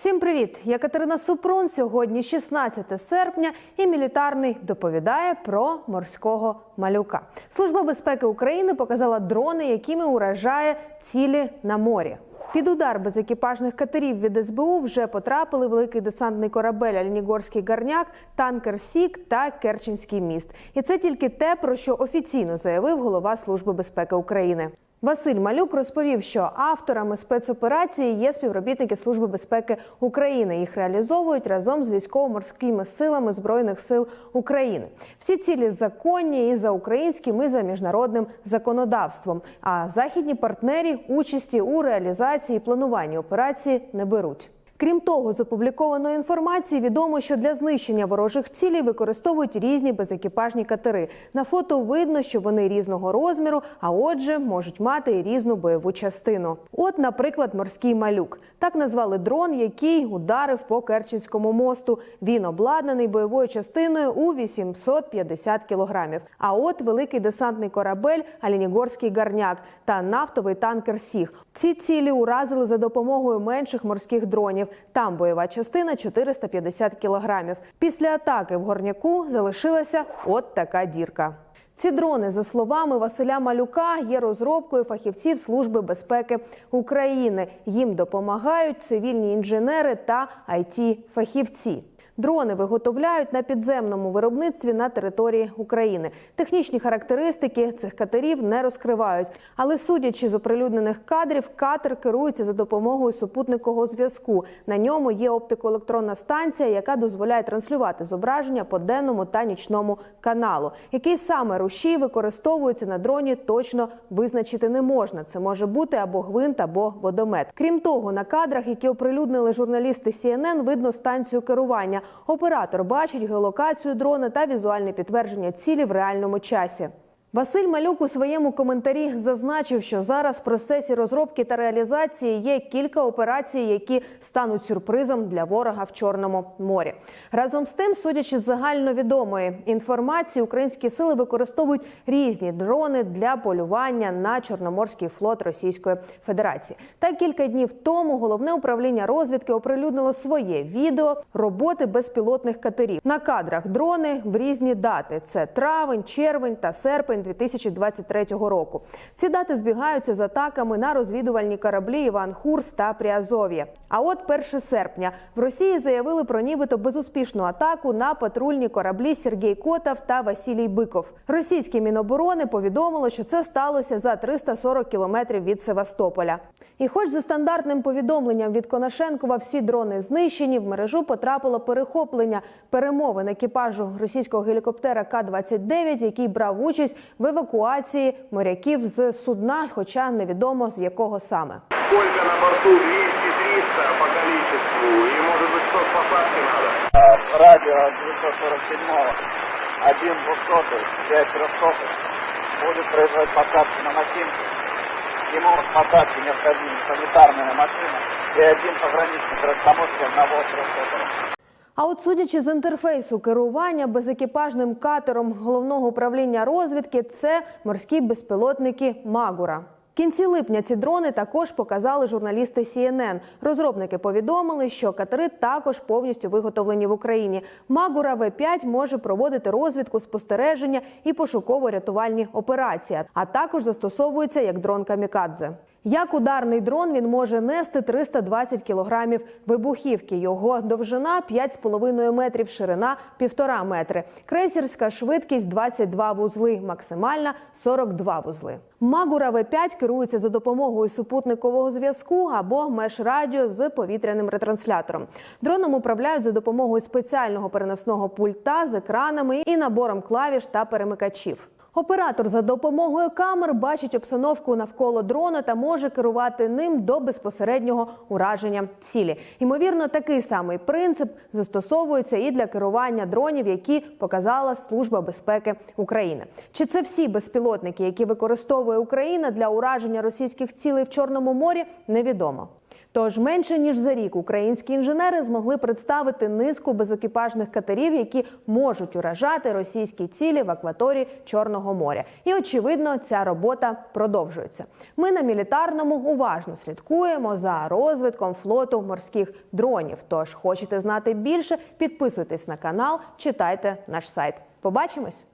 Всім привіт! Я Катерина Супрун. Сьогодні 16 серпня, і мілітарний доповідає про морського малюка. Служба безпеки України показала дрони, якими уражає цілі на морі. Під удар безекіпажних катерів від СБУ вже потрапили великий десантний корабель Альнігорський гарняк, танкер Сік та Керченський міст. І це тільки те, про що офіційно заявив голова Служби безпеки України. Василь Малюк розповів, що авторами спецоперації є співробітники Служби безпеки України. Їх реалізовують разом з військово-морськими силами збройних сил України. Всі цілі законні і за українським, і за міжнародним законодавством. А західні партнері участі у реалізації і плануванні операції не беруть. Крім того, з опублікованої інформації відомо, що для знищення ворожих цілей використовують різні безекіпажні катери. На фото видно, що вони різного розміру, а отже, можуть мати і різну бойову частину. От, наприклад, морський малюк. Так назвали дрон, який ударив по Керченському мосту. Він обладнаний бойовою частиною у 850 кілограмів. А от великий десантний корабель Алінігорський гарняк та нафтовий танкер Сіг. Ці цілі уразили за допомогою менших морських дронів. Там бойова частина 450 кілограмів. Після атаки в горняку залишилася от така дірка. Ці дрони, за словами Василя Малюка, є розробкою фахівців Служби безпеки України. Їм допомагають цивільні інженери та it фахівці Дрони виготовляють на підземному виробництві на території України. Технічні характеристики цих катерів не розкривають, але судячи з оприлюднених кадрів, катер керується за допомогою супутникового зв'язку. На ньому є оптикоелектронна станція, яка дозволяє транслювати зображення по денному та нічному каналу. Який саме рушій використовується на дроні, точно визначити не можна. Це може бути або гвинт, або водомет. Крім того, на кадрах, які оприлюднили журналісти CNN, видно станцію керування. Оператор бачить геолокацію дрона та візуальне підтвердження цілі в реальному часі. Василь Малюк у своєму коментарі зазначив, що зараз в процесі розробки та реалізації є кілька операцій, які стануть сюрпризом для ворога в Чорному морі. Разом з тим, судячи з загальновідомої інформації, українські сили використовують різні дрони для полювання на Чорноморський флот Російської Федерації. Та кілька днів тому головне управління розвідки оприлюднило своє відео роботи безпілотних катерів. На кадрах дрони в різні дати: це травень, червень та серпень 2023 року. Ці дати збігаються з атаками на розвідувальні кораблі Іван Хурс та Пріазов'я. А от 1 серпня в Росії заявили про нібито безуспішну атаку на патрульні кораблі Сергій Котов та Василій Биков. Російське міноборони повідомило, що це сталося за 340 кілометрів від Севастополя. І, хоч за стандартним повідомленням від Конашенкова всі дрони знищені, в мережу потрапило перехоплення перемовин екіпажу російського гелікоптера К-29, який брав участь в евакуації моряків з судна, хоча невідомо з якого саме. Сколько на борту? 200-300 по количеству. И может быть что с посадки надо? радио 947 один двухсотый, пять трехсотых будет производить посадки на Макинке. Ему в посадке необходима санитарная машина и один пограничник растаможки одного трехсотого. А от судячи з інтерфейсу керування безекіпажним катером головного управління розвідки, це морські безпілотники Магура. Кінці липня ці дрони також показали журналісти CNN. Розробники повідомили, що катери також повністю виготовлені в Україні. Магура В-5 може проводити розвідку, спостереження і пошуково-рятувальні операції, а також застосовується як дрон камікадзе. Як ударний дрон він може нести 320 кілограмів вибухівки. Його довжина 5,5 метрів, ширина 1,5 метри. Крейсерська швидкість 22 вузли, максимальна 42 вузли. Магура В-5 керується за допомогою супутникового зв'язку або межрадіо з повітряним ретранслятором. Дроном управляють за допомогою спеціального переносного пульта з екранами і набором клавіш та перемикачів. Оператор за допомогою камер бачить обстановку навколо дрона та може керувати ним до безпосереднього ураження цілі. Ймовірно, такий самий принцип застосовується і для керування дронів, які показала Служба безпеки України. Чи це всі безпілотники, які використовує Україна для ураження російських цілей в Чорному морі, невідомо. Тож менше ніж за рік українські інженери змогли представити низку безекіпажних катерів, які можуть уражати російські цілі в акваторії Чорного моря. І очевидно, ця робота продовжується. Ми на мілітарному уважно слідкуємо за розвитком флоту морських дронів. Тож хочете знати більше? Підписуйтесь на канал, читайте наш сайт. Побачимось.